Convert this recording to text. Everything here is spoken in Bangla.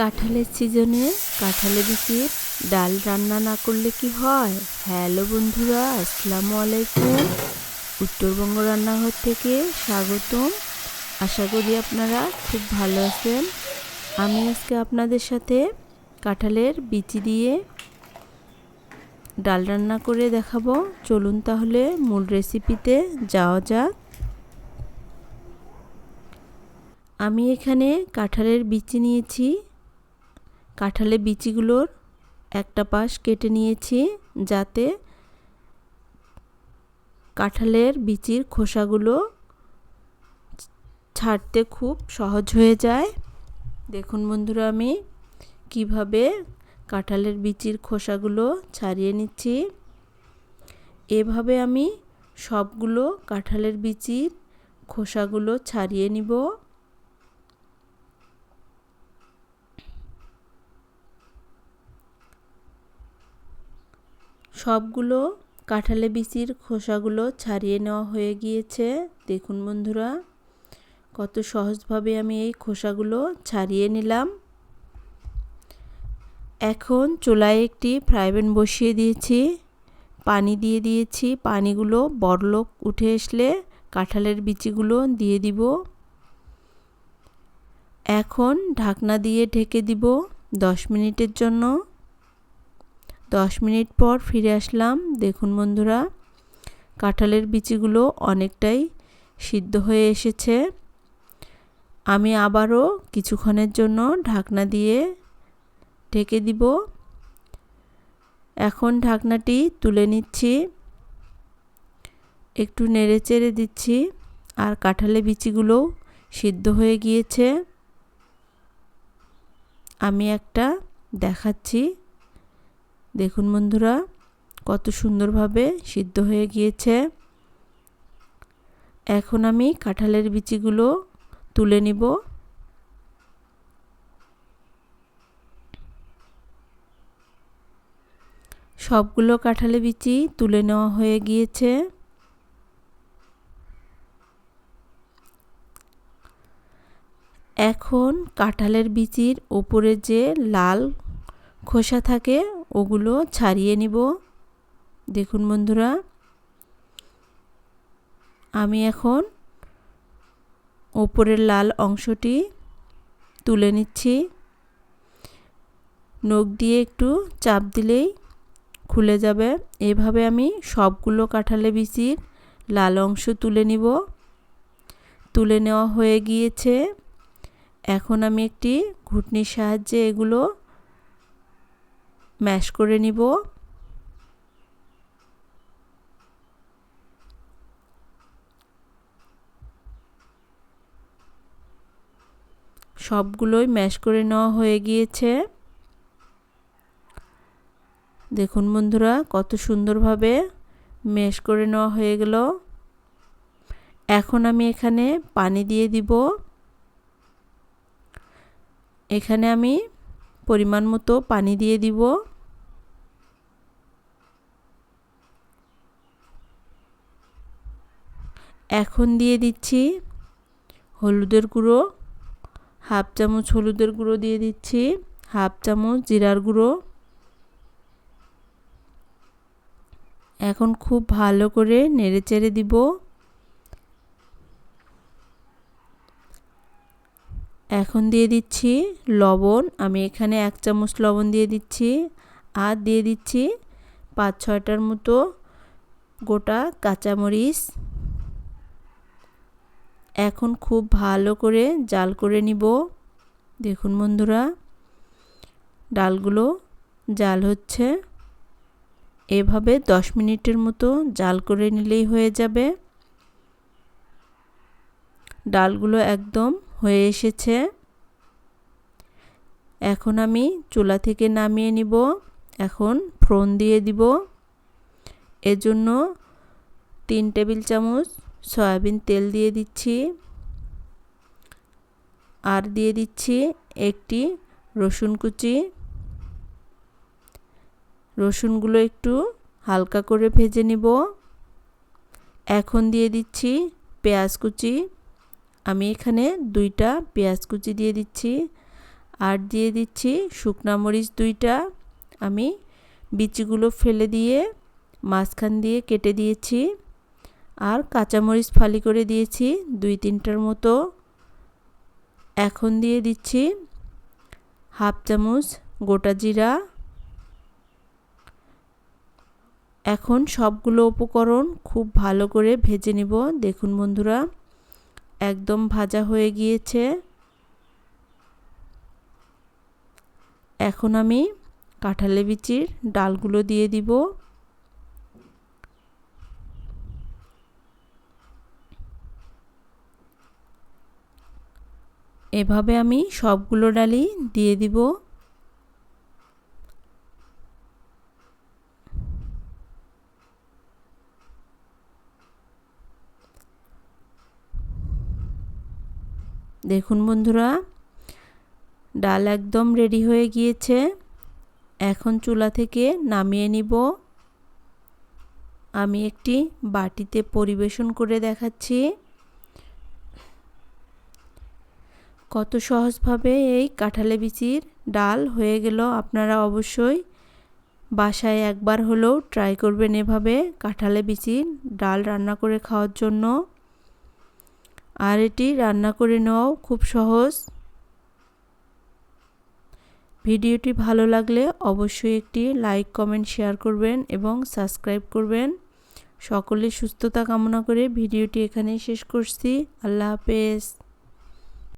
কাঁঠালের সিজনে কাঁঠালের বিচির ডাল রান্না না করলে কি হয়? হ্যালো বন্ধুরা, আসসালামু আলাইকুম। উত্তরবঙ্গ রান্নাঘর থেকে স্বাগতম। আশা করি আপনারা খুব ভালো আছেন। আমি আজকে আপনাদের সাথে কাঁঠালের বিচি দিয়ে ডাল রান্না করে দেখাবো। চলুন তাহলে মূল রেসিপিতে যাওয়া যাক। আমি এখানে কাঁঠালের বিচি নিয়েছি। কাঁঠালের বিচিগুলোর একটা পাশ কেটে নিয়েছি যাতে কাঁঠালের বিচির খোসাগুলো ছাড়তে খুব সহজ হয়ে যায়। দেখুন বন্ধুরা, আমি কীভাবে কাঁঠালের বিচির খোসাগুলো ছাড়িয়ে নিচ্ছি। এভাবে আমি সবগুলো কাঁঠালের বিচির খোসাগুলো ছাড়িয়ে নিব। সবগুলো কাঁঠালে বিচির খোসাগুলো ছাড়িয়ে নেওয়া হয়ে গিয়েছে। দেখুন বন্ধুরা, কত সহজভাবে আমি এই খোসাগুলো ছাড়িয়ে নিলাম। এখন চুলায় একটি ফ্রাইপ্যান বসিয়ে দিয়েছি। পানি দিয়ে দিয়েছি। পানিগুলো বড়লোক উঠে আসলে কাঁঠালের বিচিগুলো দিয়ে দিব। এখন ঢাকনা দিয়ে ঢেকে দিব দশ মিনিটের জন্য। দশ মিনিট পর ফিরে আসলাম। দেখুন বন্ধুরা, কাঁঠালের বিচিগুলো অনেকটাই সিদ্ধ হয়ে এসেছে। আমি আবারও কিছুক্ষণের জন্য ঢাকনা দিয়ে ঢেকে দিব। এখন ঢাকনাটি তুলে নিচ্ছি। একটু নেড়ে চেড়ে দিচ্ছি আর কাঁঠালের বিচিগুলোও সিদ্ধ হয়ে গিয়েছে। আমি একটা দেখাচ্ছি। দেখুন বন্ধুরা, কত সুন্দরভাবে সিদ্ধ হয়ে গিয়েছে। এখন আমি কাঁঠালের বিচিগুলো তুলে নিব। সবগুলো কাঁঠালে বিচি তুলে নেওয়া হয়ে গিয়েছে। এখন কাঁঠালের বিচির ওপরে যে লাল খোসা থাকে ওগুলো ছাড়িয়ে নিব। দেখুন বন্ধুরা, আমি এখন ওপরের লাল অংশটি তুলে নিচ্ছি। নখ দিয়ে একটু চাপ দিলেই খুলে যাবে। এভাবে আমি সবগুলো কাঁঠালে বিচির লাল অংশ তুলে নিব। তুলে নেওয়া হয়ে গিয়েছে। এখন আমি একটি ঘুটনির সাহায্যে এগুলো ম্যাশ করে নিব। সবগুলোই ম্যাশ করে নেওয়া হয়ে গিয়েছে। দেখুন বন্ধুরা, কত সুন্দরভাবে ম্যাশ করে নেওয়া হয়ে গেল। এখন আমি এখানে পানি দিয়ে দিব। এখানে আমি পরিমাণ মতো পানি দিয়ে দিব। এখন দিয়ে দিচ্ছি হলুদের গুঁড়ো, হাফ চামচ হলুদের গুঁড়ো দিয়ে দিচ্ছি, হাফ চামচ জিরার গুঁড়ো। এখন খুব ভালো করে নেড়ে চেড়ে দিব। এখন দিয়ে দিচ্ছি লবণ। আমি এখানে এক চামচ লবণ দিয়ে দিচ্ছি আর দিয়ে দিচ্ছি পাঁচ ছয়টার মতো গোটা কাঁচামরিচ। এখন খুব ভালো করে জাল করে নিব। দেখুন বন্ধুরা, ডালগুলো জাল হচ্ছে। এভাবে দশ মিনিটের মতো জাল করে নিলেই হয়ে যাবে। ডালগুলো একদম হয়ে এসেছে। এখন আমি চুলা থেকে নামিয়ে নিব। এখন ফ্রন দিয়ে দিব। এজন্য তিন টেবিল চামচ সয়াবিন তেল দিয়ে দিচ্ছি। আর দিয়ে দিচ্ছি একটি রসুন কুচি। রসুনগুলো একটু হালকা করে ভেজে নিব। এখন দিয়ে দিচ্ছি পেঁয়াজ কুচি। আমি এখানে দুইটা পেঁয়াজ কুচি দিয়ে দিচ্ছি। আর দিয়ে দিচ্ছি শুকনা মরিচ দুইটা। আমি বিচিগুলো ফেলে দিয়ে মাঝখান দিয়ে কেটে দিয়েছি। আর কাঁচামরিচ ফালি করে দিয়েছি দুই তিনটার মতো। এখন দিয়ে দিচ্ছি হাফ চামচ গোটা জিরা। এখন সবগুলো উপকরণ খুব ভালো করে ভেজে নিব। দেখুন বন্ধুরা। একদম ভাজা হয়ে গিয়েছে। এখন আমি কাঁঠালে বিচির ডালগুলো দিয়ে দিব। এভাবে আমি সবগুলো ডালই দিয়ে দিব। দেখুন বন্ধুরা, ডাল একদম রেডি হয়ে গিয়েছে। এখন চুলা থেকে নামিয়ে নিব। আমি একটি বাটিতে পরিবেশন করে দেখাচ্ছি। কত সহজভাবে এই কাঁঠালে বিচির ডাল হয়ে গেল। আপনারা অবশ্যই বাসায় একবার হলেও ট্রাই করবেন এভাবে কাঁঠালে বিচির ডাল রান্না করে খাওয়ার জন্য। আর এটি রান্না করে নেওয়াও খুব সহজ। ভিডিওটি ভালো লাগলে অবশ্যই একটি লাইক, কমেন্ট, শেয়ার করবেন এবং সাবস্ক্রাইব করবেন। সকলে সুস্থতা কামনা করে ভিডিওটি এখানেই শেষ করছি। আল্লাহ হাফেজ।